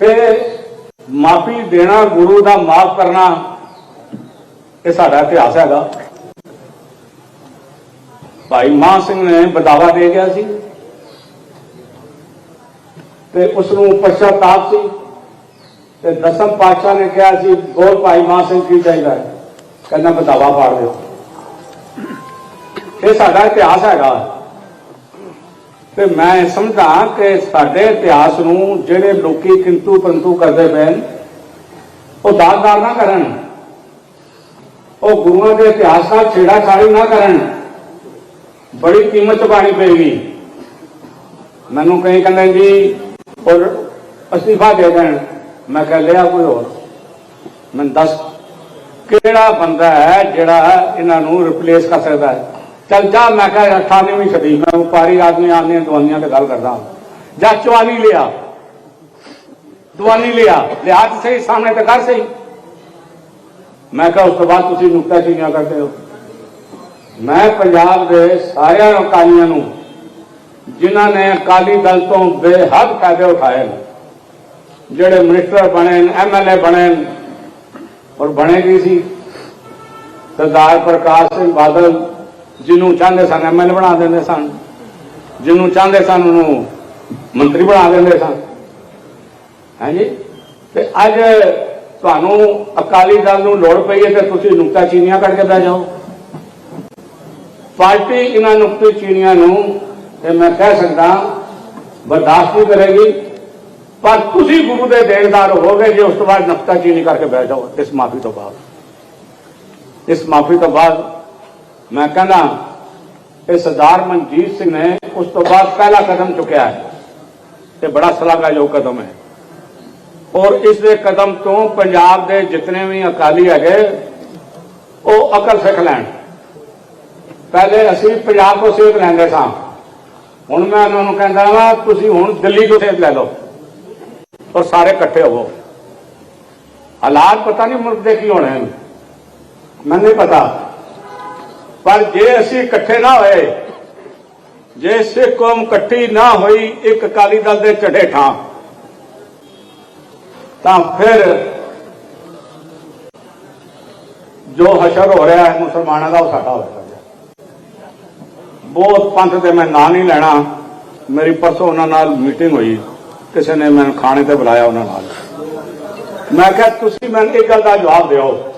ਤੇ ਮਾਫੀ ਦੇਣਾ, ਗੁਰੂ ਦਾ ਮਾਫ ਕਰਨਾ, ਇਹ ਸਾਡਾ ਇਤਿਹਾਸ ਹੈਗਾ। ਭਾਈ ਮਾਨ ਸਿੰਘ ਨੇ ਬਦਾਵਾ ਦੇ ਗਿਆ ਸੀ ਤੇ ਉਸ ਨੂੰ ਪਛਤਾਪ ਸੀ ਤੇ ਦਸਮ ਪਾਤਸ਼ਾਹ ਨੇ ਕਿਹਾ ਸੀ ਬੋਲ ਭਾਈ ਮਾਨ ਸਿੰਘ ਕੀ ਚਾਹੀਦਾ ਹੈ? ਕਹਿੰਦਾ, ਬਦਾਵਾ ਪਾੜ ਦਿਓ। ਇਹ ਸਾਡਾ ਇਤਿਹਾਸ ਹੈਗਾ। ਤੇ ਮੈਂ ਸਮਝਦਾ ਕਿ ਸਾਡੇ ਇਤਿਹਾਸ ਨੂੰ ਜਿਹੜੇ ਲੋਕੀ ਕਿੰਤੂ ਪਰੰਤੂ ਕਰਦੇ ਪਏ ਨੇ, ਉਹ ਦਾਗਦਾਰ ਨਾ ਕਰਨ। ਉਹ ਗੁਰੂਆਂ ਦੇ ਇਤਿਹਾਸ ਨਾਲ ਛੇੜਾ ਛਾੜੀ ਨਾ ਕਰਨ। ਬੜੀ ਕੀਮਤ ਚੁਕਾਣੀ ਪਏਗੀ। ਮੈਨੂੰ ਕਈ ਕਹਿੰਦੇ ਜੀ ਔਰ ਅਸਤੀਫਾ ਦੇ ਦੇਣ। ਮੈਂ ਕਹਿ ਲਿਆ ਕੋਈ ਹੋਰ। ਮੈਨੂੰ ਦੱਸ ਕਿਹੜਾ ਬੰਦਾ ਹੈ ਜਿਹੜਾ ਇਹਨਾਂ ਨੂੰ ਰਿਪਲੇਸ ਕਰ ਸਕਦਾ ਹੈ? ਚੱਲ ਜਾ, ਮੈਂ ਕਿਹਾ ਅਠਾਨੀ ਵੀ ਛੱਡੀ ਮੈਂ ਵਪਾਰੀ ਆਦਮੀ ਆਦਮੀਆਂ ਦਵਾਈਆਂ ਤੇ ਗੱਲ ਕਰਦਾ ਜਾਂ ਚਵਾਨੀ ਲਿਆ। ਦਵਾਨੀ ਲਿਆ। ਲਿਆ ਤੇ ਸਹੀ, ਸਾਹਮਣੇ ਤੇ ਕਰ ਸਹੀ। ਮੈਂ ਕਿਹਾ ਉਸ ਤੋਂ ਬਾਅਦ ਤੁਸੀਂ ਨੁਕਤਾ ਚੀਨੀਆਂ ਕਰਦੇ ਹੋ। ਮੈਂ ਪੰਜਾਬ ਦੇ ਸਾਰਿਆਂ ਅਕਾਲੀਆਂ ਨੂੰ, ਜਿਨ੍ਹਾਂ ਨੇ ਅਕਾਲੀ ਦਲ ਤੋਂ ਬੇਹੱਦ ਫਾਇਦੇ ਉਠਾਏ ਨੇ, ਜਿਹੜੇ ਮਿਨਿਸਟਰ ਬਣੇ ਨੇ ਐਮਐਲਏ ਬਣੇ ਔਰ ਬਣੇ ਕੀ ਸੀ। ਸਰਦਾਰ ਪ੍ਰਕਾਸ਼ ਸਿੰਘ ਬਾਦਲ ਜਿਹਨੂੰ ਚਾਹੁੰਦੇ ਸਨ ਐਮਐਲਏ ਬਣਾ ਦਿੰਦੇ ਸਨ। ਜਿਹਨੂੰ ਚਾਹੁੰਦੇ ਸਨ, ਉਹਨੂੰ ਮੰਤਰੀ ਬਣਾ ਦਿੰਦੇ ਸਨ। ਹਾਂਜੀ ਤੇ ਅੱਜ ਤੁਹਾਨੂੰ ਅਕਾਲੀ ਦਲ ਨੂੰ ਲੋੜ ਪਈ ਹੈ ਤੇ ਤੁਸੀਂ ਨੁਕਤਾ ਚੀਨੀਆਂ ਕੱਢ ਕੇ ਬਹਿ ਜਾਓ। ਪਾਰਟੀ ਇਹਨਾਂ ਨੁਕਤੇ ਚੀਨੀਆਂ ਨੂੰ, ਤੇ ਮੈਂ ਕਹਿ ਸਕਦਾ, ਬਰਦਾਸ਼ਤ ਨਹੀਂ ਕਰੇਗੀ। ਪਰ ਤੁਸੀਂ ਗੁਰੂ ਦੇ ਦੇਣਦਾਰ ਹੋਵੋਗੇ ਜੇ ਉਸ ਤੋਂ ਬਾਅਦ ਨੁਕਤਾ ਚੀਨੀ ਕਰਕੇ ਬਹਿ ਜਾਓ, ਇਸ ਮਾਫੀ ਤੋਂ ਬਾਅਦ। ਇਸ ਮਾਫੀ ਤੋਂ ਬਾਅਦ ਮੈਂ ਕਹਿੰਦਾ, ਇਹ ਸਰਦਾਰ ਮਨਜੀਤ ਸਿੰਘ ਨੇ ਉਸ ਤੋਂ ਬਾਅਦ ਪਹਿਲਾ ਕਦਮ ਚੁੱਕਿਆ ਹੈ ਤੇ ਬੜਾ ਸਲਾਹਯੋਗ ਕਦਮ ਹੈ। ਔਰ ਇਸ ਦੇ ਕਦਮ ਤੋਂ ਪੰਜਾਬ ਦੇ ਜਿਤਨੇ ਵੀ ਅਕਾਲੀ ਹੈਗੇ, ਉਹ ਅਕਲ ਸਿੱਖ ਲੈਣ। ਪਹਿਲੇ ਅਸੀਂ ਪੰਜਾਬ ਤੋਂ ਸੇਧ ਲੈਂਦੇ ਸਾਂ। ਹੁਣ ਮੈਂ ਉਹਨਾਂ ਨੂੰ ਕਹਿੰਦਾ ਵਾ, ਤੁਸੀਂ ਹੁਣ ਦਿੱਲੀ ਤੋਂ ਸੇਧ ਲੈ ਲਓ ਔਰ ਸਾਰੇ ਇਕੱਠੇ ਹੋਵੋ। ਹਾਲਾਤ ਪਤਾ ਨਹੀਂ ਮੁਲਕ ਦੇ ਕੀ ਹੋਣੇ ਮੈਨੂੰ ਨਹੀਂ ਪਤਾ। ਪਰ ਜੇ ਅਸੀਂ ਇਕੱਠੇ ਨਾ ਹੋਏ, ਜੇ ਸਿੱਖ ਕੌਮ ਇਕੱਠੀ ਨਾ ਹੋਈ ਇੱਕ ਅਕਾਲੀ ਦਲ ਦੇ ਝੰਡੇ ਠਾਂ ਤਾਂ ਫਿਰ ਜੋ ਹਸ਼ਰ ਹੋ ਰਿਹਾ ਹੈ, ਮੁਸਲਮਾਨਾਂ ਦਾ ਉਹ ਸਾਡਾ ਹੋ ਸਕਦਾ ਬਹੁਤ ਪੰਥ ਤੇ ਮੈਂ ਨਾਂ ਨਹੀਂ ਲੈਣਾ। ਮੇਰੀ ਪਰਸੋਂ ਉਹਨਾਂ ਨਾਲ ਮੀਟਿੰਗ ਹੋਈ। ਕਿਸੇ ਨੇ ਮੈਨੂੰ ਖਾਣੇ ਤੇ ਬੁਲਾਇਆ ਉਹਨਾਂ ਨਾਲ। ਮੈਂ ਕਿਹਾ, ਤੁਸੀਂ ਮੈਨੂੰ ਇਹ ਗੱਲ ਦਾ ਜਵਾਬ ਦਿਓ।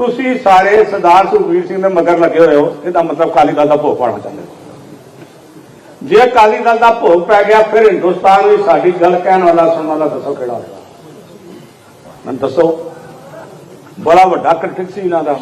ਤੁਸੀਂ ਸਾਰੇ ਸਰਦਾਰ ਸੁਖਬੀਰ ਸਿੰਘ ਦੇ ਮਗਰ ਲੱਗੇ ਹੋਏ ਹੋ, ਇਹਦਾ ਮਤਲਬ ਅਕਾਲੀ ਦਲ ਦਾ ਭੋਗ ਪਾਉਣਾ ਚਾਹੁੰਦੇ ਹੋ। ਜੇ ਅਕਾਲੀ ਦਲ ਦਾ ਭੋਗ ਪੈ ਗਿਆ, ਫਿਰ ਹਿੰਦੁਸਤਾਨ ਵਿੱਚ ਸਾਡੀ ਗੱਲ ਕਹਿਣ ਵਾਲਾ, ਸੁਣਨ ਵਾਲਾ ਦੱਸੋ ਕਿਹੜਾ ਹੋਵੇਗਾ ਮੈਨੂੰ ਦੱਸੋ। ਬੜਾ ਵੱਡਾ ਕ੍ਰਿਟਿਕ ਸੀ ਇਹਨਾਂ ਦਾ।